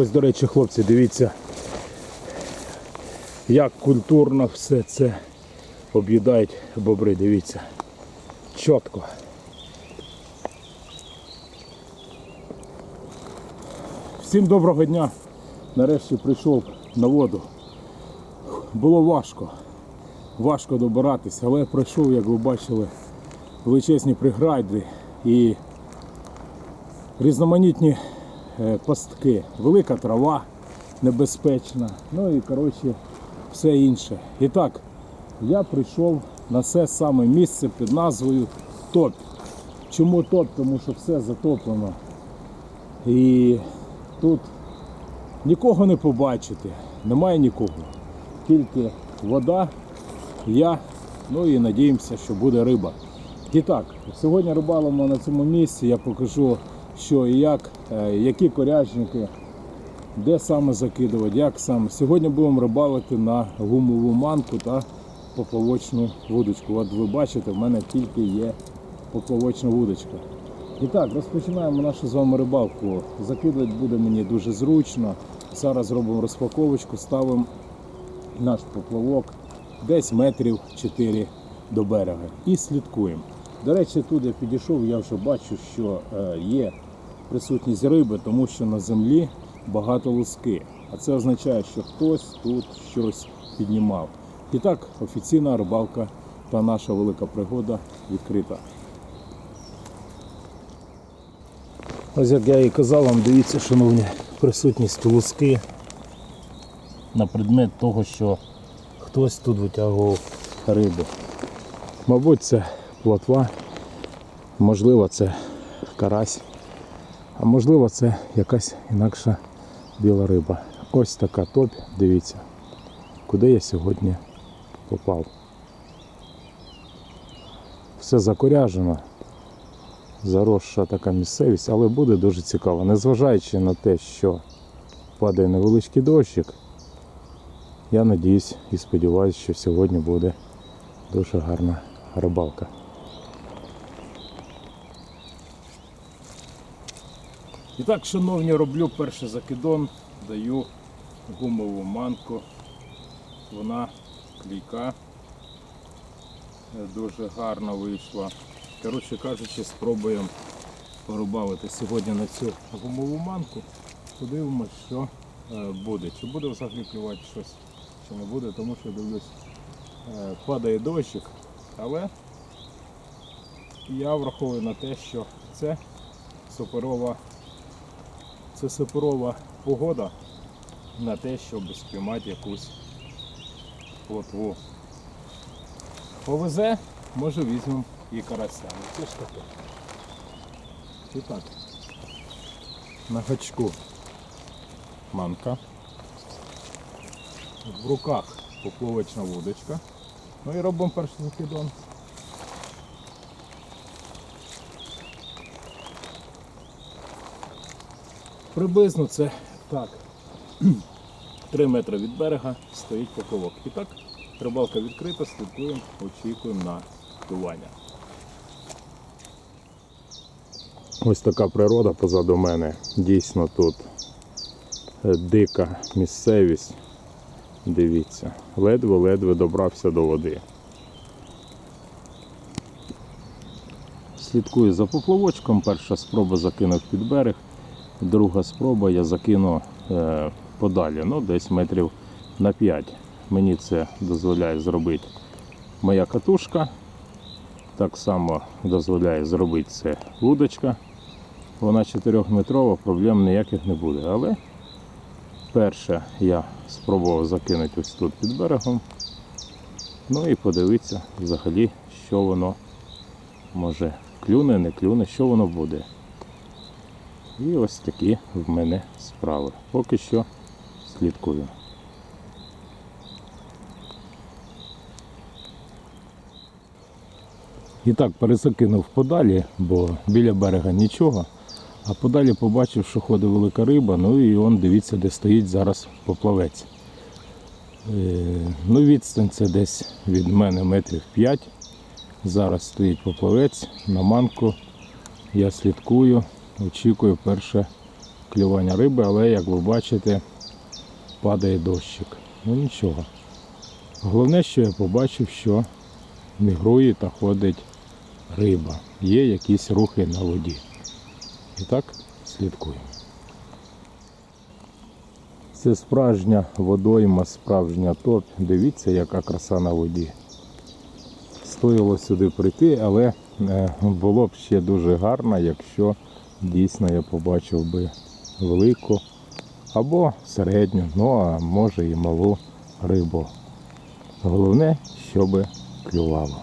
Ось, до речі, хлопці, дивіться, як культурно все це об'їдають бобри, дивіться. Чітко. Всім доброго дня. Нарешті прийшов на воду. Було важко. Важко добиратися, але пройшов, як ви бачили, величезні прегради і різноманітні пастки. Велика трава небезпечна. Ну і коротше все інше. І так, я прийшов на це саме місце під назвою Топ. Чому топ? Тому що все затоплено. І тут нікого не побачити, немає нікого. Тільки вода, я, ну і надіємося, що буде риба. І так, сьогодні рибалимо на цьому місці, я покажу, що і як, е, які корячники, де саме закидувати, як саме. Сьогодні будемо рибалити на гумову манку та поплавочну вудочку. От ви бачите, в мене тільки є поплавочна вудочка. І так, розпочинаємо нашу з вами рибалку. Закидувати буде мені дуже зручно. Зараз зробимо розпаковочку, ставимо наш поплавок десь метрів 4 до берега і слідкуємо. До речі, тут я підійшов, я вже бачу, що е, є присутність риби, тому що на землі багато луски. А це означає, що хтось тут щось піднімав. І так, офіційна рибалка та наша велика пригода відкрита. Ось як я і казав вам, дивіться, шановні, присутність луски на предмет того, що хтось тут витягував рибу. Мабуть, це плотва, можливо, це карась, а можливо, це якась інакша біла риба. Ось така топь, дивіться, куди я сьогодні попав. Все закоряжено, заросша така місцевість, але буде дуже цікаво. Незважаючи на те, що падає невеличкий дощик, я надіюсь і сподіваюся, що сьогодні буде дуже гарна рибалка. І так, шановні, роблю перший закидон, даю гумову манку. Вона клійка. Дуже гарно вийшла. Коротше кажучи, спробуємо порибалити сьогодні на цю гумову манку. Подивимось, що е, буде. Чи буде взагалі клювати щось, чи не буде, тому що дивлюсь, е, падає дощик, але я враховую на те, що це суперова, це суперова погода на те, щоб спіймати якусь плотву. Повезе, може візьмемо і карася. Ну, Це ж таке. І так. На гачку манка. В руках поплавочна вудочка. Ну і робимо перший закидон. Приблизно це так. 3 метри від берега стоїть поплавок. І так, рибалка відкрита, слідкуємо, очікуємо на клювання. Ось така природа позаду мене. Дійсно тут е, дика місцевість. Дивіться, ледве-ледве добрався до води. Слідкую за поплавочком. Перша спроба закинув під берег, друга спроба я закину е, подалі, ну десь метрів на 5. Мені це дозволяє зробити моя катушка. Так само дозволяє зробити це вудочка. Вона 4-метрова, проблем ніяких не буде. Але перше я спробував закинути ось тут під берегом. Ну і подивитися взагалі, що воно може клюне, не клюне, що воно буде. І ось такі в мене справи. Поки що слідкую. І так перезакинув подалі, бо біля берега нічого. А подалі побачив, що ходить велика риба, ну і он дивіться, де стоїть зараз поплавець. Е, Ну, відстань це десь від мене метрів 5. Зараз стоїть поплавець на манку. Я слідкую, очікую перше клювання риби, але як ви бачите, падає дощик. Ну нічого. Головне, що я побачив, що мігрує та ходить риба. Є якісь рухи на воді. І так слідкуємо. Це справжня водойма, справжня топ. Дивіться, яка краса на воді. Стоїло сюди прийти, але е, було б ще дуже гарно, якщо дійсно я побачив би велику або середню, ну а може і малу рибу. Головне, щоб клювало.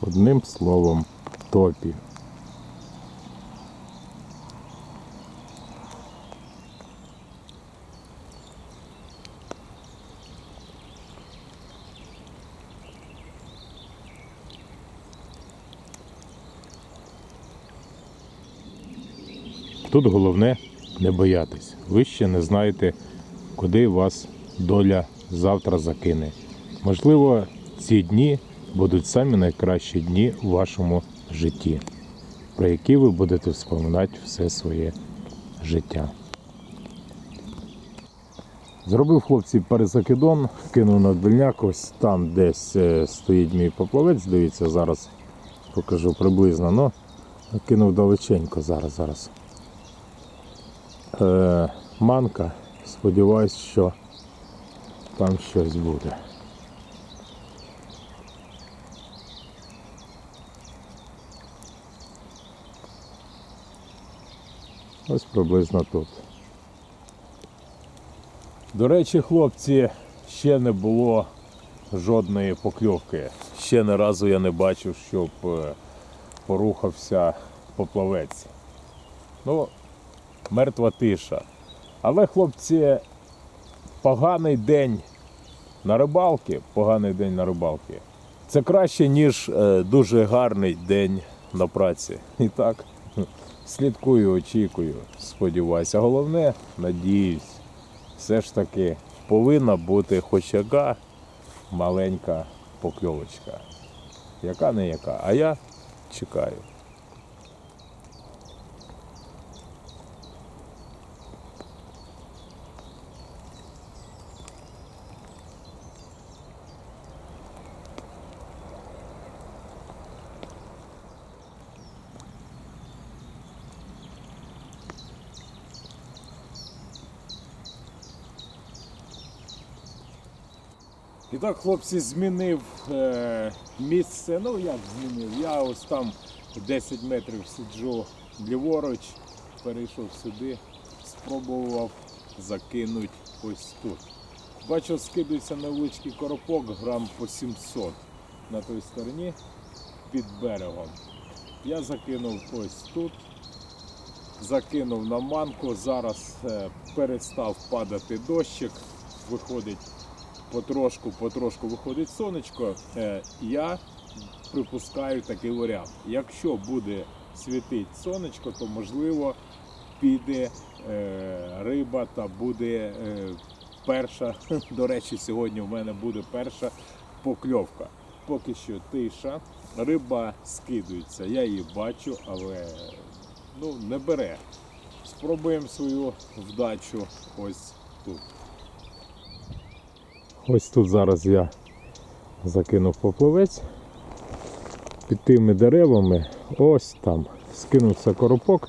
Одним словом, топі. Тут головне не боятись. Ви ще не знаєте, куди вас доля завтра закине. Можливо, ці дні будуть самі найкращі дні у вашому житті, про які ви будете вспоминати все своє життя. Зробив хлопці перезакидон, кинув на дбільняк, ось там десь е, стоїть мій поплавець, дивіться, зараз покажу приблизно, ну кинув далеченько зараз, зараз. Е, манка, сподіваюсь, що там щось буде. Ось приблизно тут. До речі, хлопці, ще не було жодної покльовки. Ще не разу я не бачив, щоб е, порухався поплавець. Ну, мертва тиша. Але, хлопці, поганий день на рибалки, поганий день на рибалки. Це краще, ніж е, дуже гарний день на праці. І так, слідкую, очікую, сподіваюся. Головне, надіюсь, все ж таки повинна бути хоч яка маленька покльовочка. Яка не яка. А я чекаю. І так, хлопці, змінив е, місце. Ну як змінив? Я ось там 10 метрів сиджу ліворуч, перейшов сюди, спробував закинути ось тут. Бачу, скидується невеличкий коропок, грам по 700 на той стороні під берегом. Я закинув ось тут, закинув на манку, зараз е, перестав падати дощик, виходить потрошку, потрошку виходить сонечко, е, я припускаю такий варіант. Якщо буде світити сонечко, то можливо піде е, риба та буде е, перша. До речі, сьогодні в мене буде перша покльовка. Поки що тиша, риба скидується, я її бачу, але ну, не бере. Спробуємо свою вдачу ось тут. Ось тут зараз я закинув поплавець під тими деревами. Ось там скинувся коропок,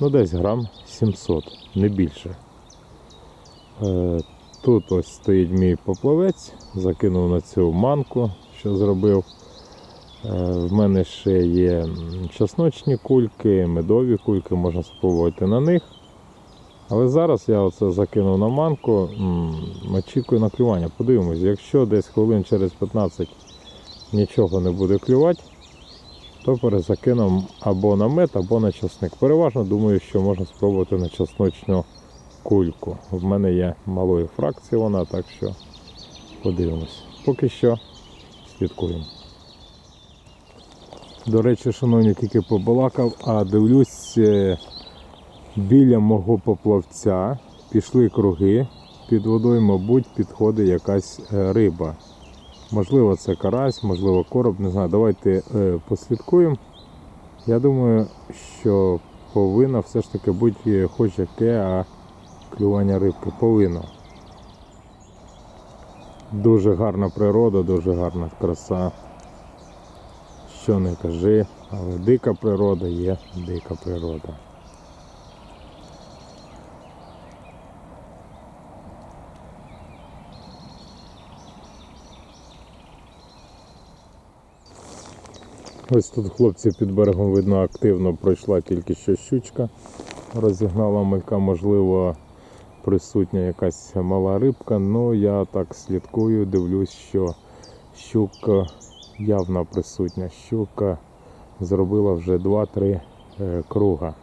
ну десь грам 700, не більше. Е, Тут ось стоїть мій поплавець, закинув на цю манку, що зробив. Е, В мене ще є чесночні кульки, медові кульки, можна спробувати на них. Але зараз я оце закинув на манку, очікую на клювання. Подивимось, якщо десь хвилин через 15 нічого не буде клювати, то перезакинемо або на мед, або на часник. Переважно думаю, що можна спробувати на чесночну кульку. В мене є малої фракції вона, так що подивимось. Поки що слідкуємо. До речі, шановні, тільки побалакав, а дивлюсь. Е, біля мого поплавця пішли круги. під водою, мабуть, підходить якась е, риба. Можливо, це карась, можливо, короб, не знаю. Давайте е, послідкуємо. Я думаю, що повинно все ж таки бути хоч яке, а клювання рибки повинно. Дуже гарна природа, дуже гарна краса. Що не кажи, але дика природа є дика природа. Ось тут хлопці під берегом видно активно пройшла тільки що щучка. Розігнала малька, можливо, присутня якась мала рибка, але я так слідкую, дивлюсь, що щука явно присутня. Щука зробила вже 2-3 е, круга.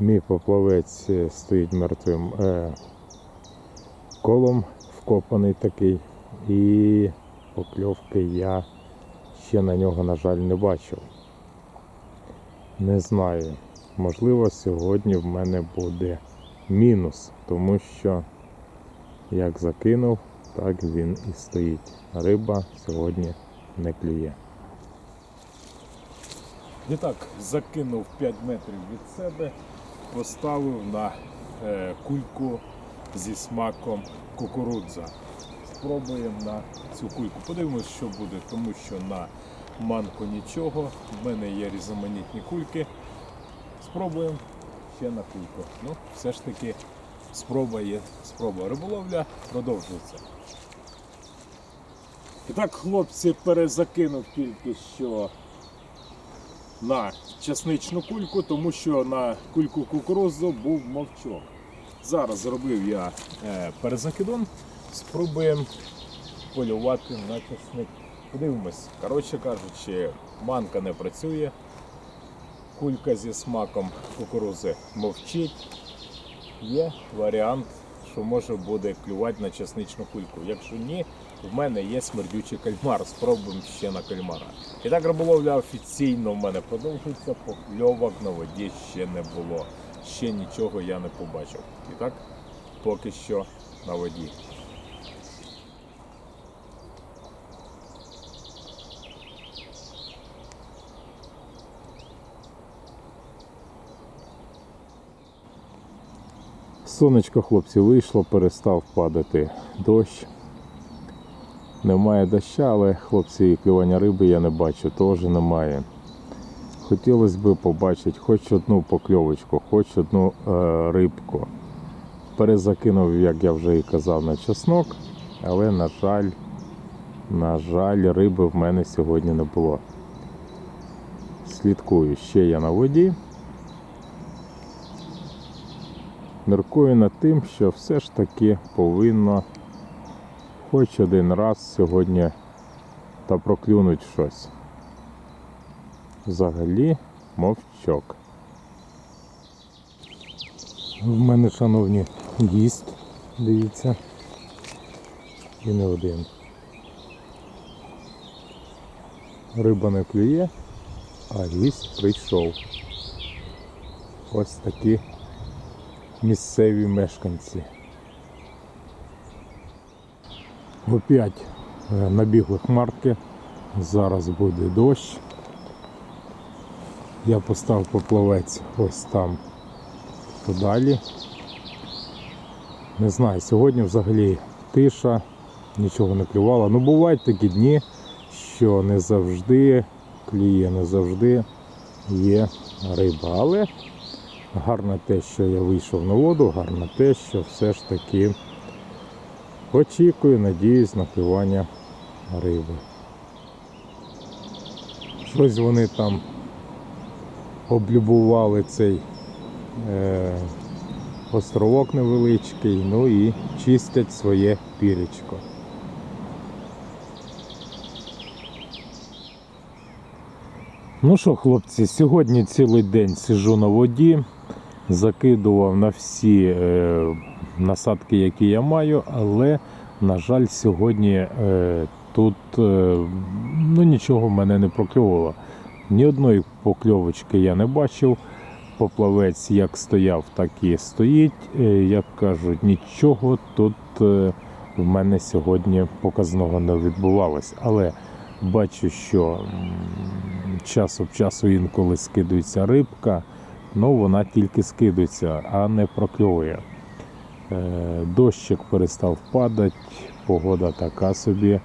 Мій поплавець е, стоїть мертвим е, колом, вкопаний такий, і покльовки я ще на нього, на жаль, не бачив. Не знаю. Можливо, сьогодні в мене буде мінус, тому що як закинув, так він і стоїть. Риба сьогодні не клює. І так, закинув 5 метрів від себе, поставив на е, кульку зі смаком кукурудза. Спробуємо на цю кульку. Подивимось, що буде, тому що на манку нічого. В мене є різноманітні кульки. Спробуємо ще на кульку. Ну, все ж таки, спроба є спроба. Риболовля продовжується. І так, хлопці, перезакинув тільки що на часничну кульку, тому що на кульку кукурудзу був мовчок. Зараз зробив я е, перезакидон, спробуємо полювати на часник. Подивимось, коротше кажучи, манка не працює, кулька зі смаком кукурудзи мовчить. Є варіант, що може буде клювати на часничну кульку. Якщо ні, в мене є смердючий кальмар. Спробуємо ще на кальмара. І так риболовля офіційно в мене продовжується, покльовок на воді ще не було. Ще нічого я не побачив. І так, поки що на воді. Сонечко, хлопці, вийшло, перестав падати дощ. Немає доща, але хлопці, клювання риби я не бачу, теж немає. Хотілося б побачити хоч одну покльовочку, хоч одну е, рибку. Перезакинув, як я вже і казав, на чеснок, але, на жаль, на жаль, риби в мене сьогодні не було. Слідкую ще я на воді. Міркую над тим, що все ж таки повинно хоч один раз сьогодні та проклюнуть щось. Взагалі мовчок. В мене, шановні, гість, дивіться. І не один. Риба не клює, а гість прийшов. Ось такі місцеві мешканці. Опять е, набігли хмарки. Зараз буде дощ. Я поставив поплавець ось там подалі. Не знаю, сьогодні взагалі тиша, нічого не клювало. Ну бувають такі дні, що не завжди клює, не завжди є риба. Але гарно те, що я вийшов на воду, гарно те, що все ж таки очікую, надіюсь на клювання риби. Щось вони там облюбували цей е, островок невеличкий, ну і чистять своє пірічко. Ну що, хлопці, сьогодні цілий день сижу на воді, закидував на всі е, насадки, які я маю, але, на жаль, сьогодні е, тут е, ну, нічого в мене не прокльовувало. Ні одної покльовочки я не бачив. Поплавець як стояв, так і стоїть. Як кажуть, нічого тут в мене сьогодні показного не відбувалось. Але бачу, що час від часу інколи скидується рибка, ну вона тільки скидується, а не прокльовує. Е, Дощик перестав падати, погода така собі,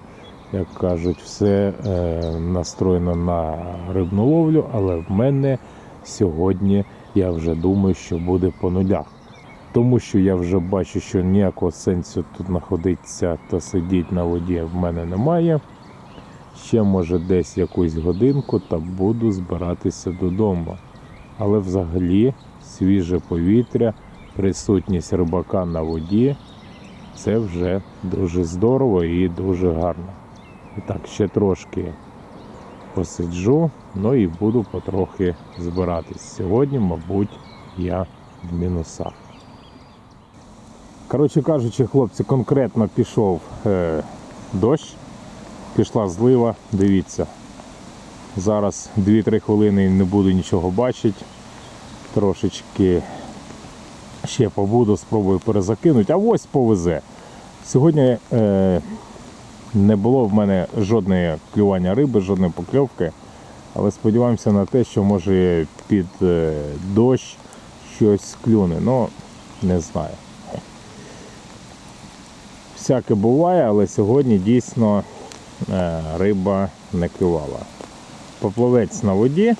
як кажуть, все е, настроєно на рибну ловлю, але в мене сьогодні я вже думаю, що буде по нулях. Тому що я вже бачу, що ніякого сенсу тут знаходитися та сидіти на воді в мене немає. Ще може десь якусь годинку та буду збиратися додому. Але взагалі свіже повітря, присутність рибака на воді це вже дуже здорово і дуже гарно. І так, ще трошки посиджу, ну і буду потрохи збиратись. Сьогодні, мабуть, я в мінусах. Коротше кажучи, хлопці, конкретно пішов е, дощ, пішла злива, дивіться. Зараз 2-3 хвилини не буду нічого бачити. Трошечки ще побуду, спробую перезакинути, а ось повезе. Сьогодні е, не було в мене жодної клювання риби, жодної покльовки. Але сподіваємося на те, що може під е, дощ щось клюне. Ну, не знаю. Всяке буває, але сьогодні дійсно е, риба не клювала. Поплавець на воді.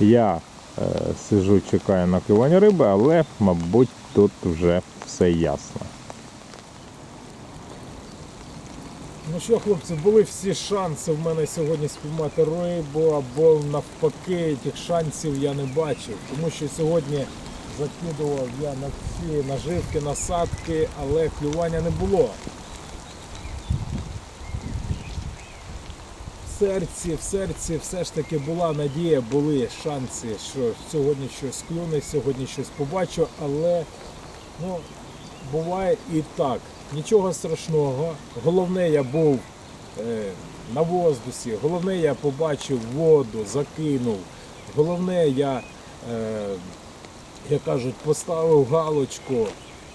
Я е, сижу, чекаю на клювання риби, але, мабуть, тут вже все ясно. Ну що, хлопці, були всі шанси в мене сьогодні спіймати рибу, або навпаки, тих шансів я не бачив. Тому що сьогодні закидував я на всі наживки, насадки, але клювання не було. Серці, в серці все ж таки була надія, були шанси, що сьогодні щось клюне, сьогодні щось побачу, але ну, буває і так. Нічого страшного. Головне, я був е, на воздусі, головне, я побачив воду, закинув. Головне, я, е, як кажуть, поставив галочку,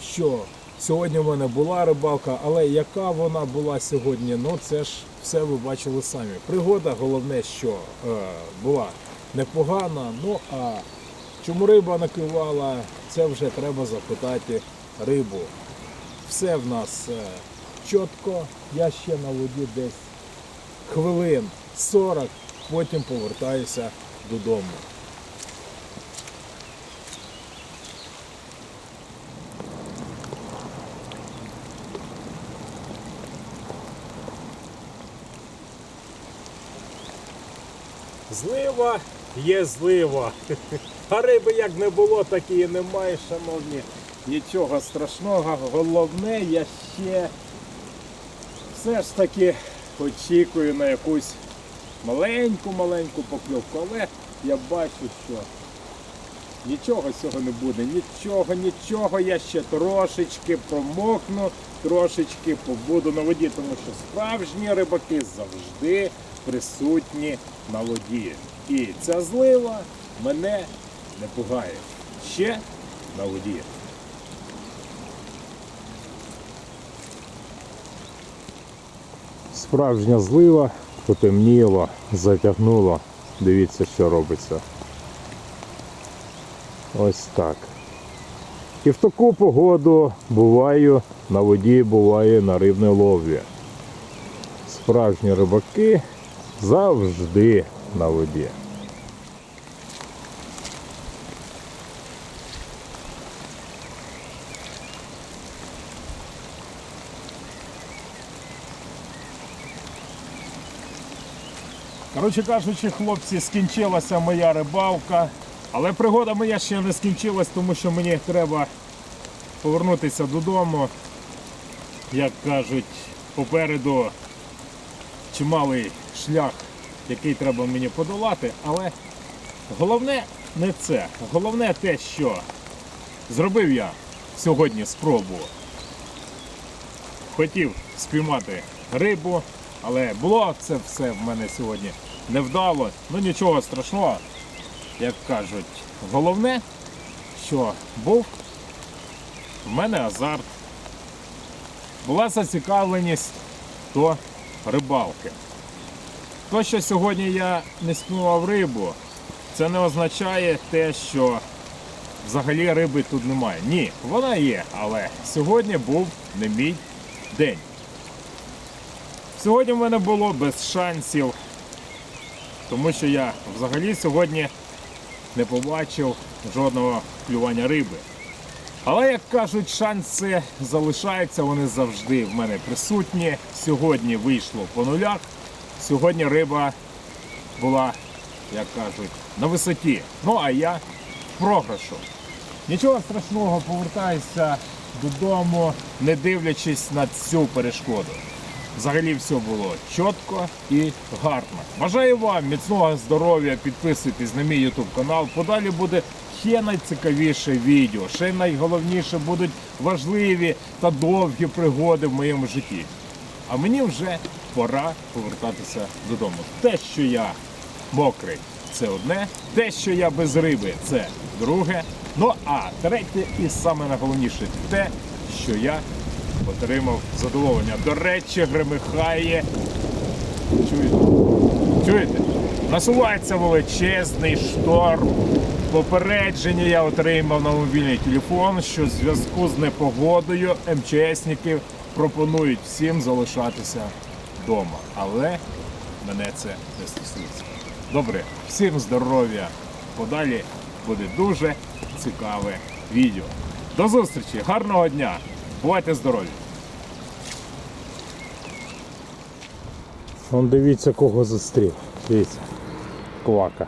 що сьогодні в мене була рибалка, але яка вона була сьогодні, ну це ж все ви бачили самі. Пригода, головне, що е, була непогана. Ну а чому риба накивала, це вже треба запитати рибу все в нас е, чітко. Я ще на воді десь хвилин 40, потім повертаюся додому. Злива є злива. А риби як не було, так і немає, шановні. Нічого страшного. Головне, я ще все ж таки очікую на якусь маленьку-маленьку покльовку. Але я бачу, що нічого цього не буде. Нічого, нічого. Я ще трошечки промокну, трошечки побуду на воді, тому що справжні рибаки завжди присутні на воді. І ця злива мене не пугає. Ще на воді. Справжня злива, потемніло, затягнуло. Дивіться, що робиться. Ось так. І в таку погоду буваю на воді, буває на рибній ловлі. Справжні рибаки завжди на воді. Коротше кажучи, хлопці, скінчилася моя рибалка. Але пригода моя ще не скінчилась, тому що мені треба повернутися додому. Як кажуть, попереду чималий шлях, який треба мені подолати. Але головне не це. Головне те, що зробив я сьогодні спробу. Хотів спіймати рибу, але було це все в мене сьогодні невдало. Ну нічого страшного, як кажуть. Головне, що був в мене азарт. була зацікавленість до рибалки. То, що сьогодні я не спіймав рибу, це не означає те, що взагалі риби тут немає. Ні, вона є, але сьогодні був не мій день. Сьогодні в мене було без шансів, тому що я взагалі сьогодні не побачив жодного клювання риби. Але як кажуть, шанси залишаються, вони завжди в мене присутні. Сьогодні вийшло по нулях. Сьогодні риба була, як кажуть, на висоті. Ну а я в програшу. Нічого страшного, повертаюся додому, не дивлячись на цю перешкоду. Взагалі все було чітко і гарно. Бажаю вам міцного здоров'я, підписуйтесь на мій YouTube канал. Подалі буде ще найцікавіше відео, ще найголовніше будуть важливі та довгі пригоди в моєму житті. А мені вже пора повертатися додому. Те, що я мокрий, це одне, те, що я без риби, це друге. Ну а третє і саме найголовніше те, що я отримав задоволення. До речі, гремихає. Чуєте? Чуєте? Насувається величезний шторм. Попередження я отримав на мобільний телефон, що в зв'язку з непогодою МЧСники пропонують всім залишатися вдома. Але мене це не стосується. Добре, всім здоров'я. Подалі буде дуже цікаве відео. До зустрічі, гарного дня! Бувайте здорові! Он дивіться, кого зустрів. Дивіться. Квака.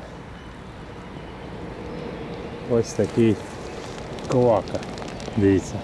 Ось такий квака. Дивіться.